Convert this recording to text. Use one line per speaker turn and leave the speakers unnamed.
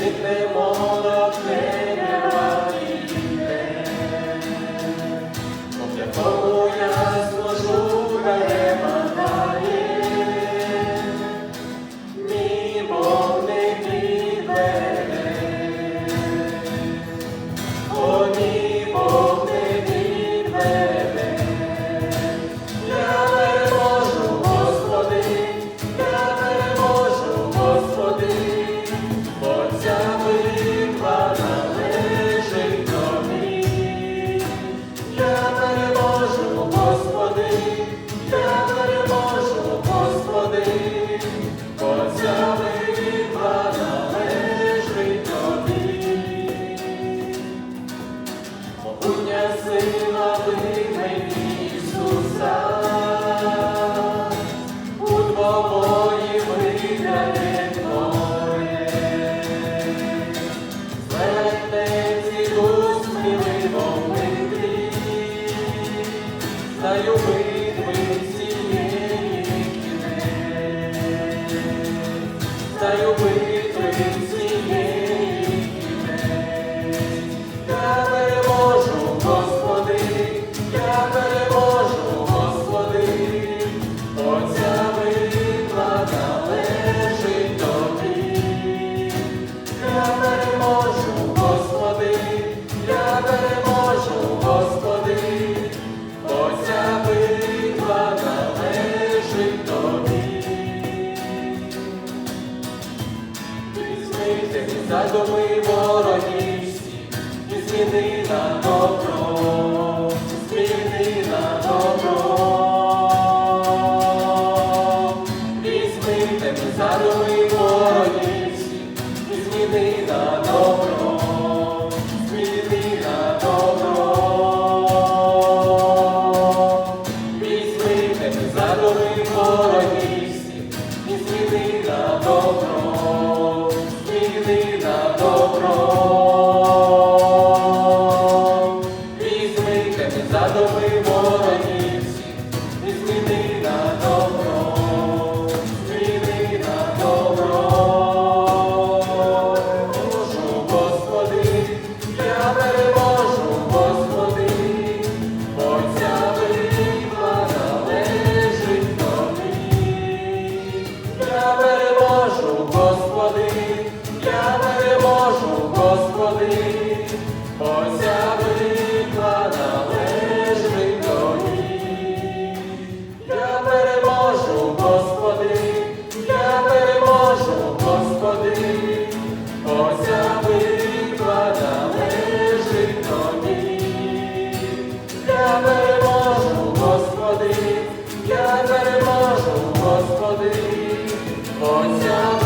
Sempre é Я переможу, Господи, я переможу, Господи, Отця віка належить тобі. Могутня сила ти. aleluia. доми ворогівські і зміни на добро. Отця.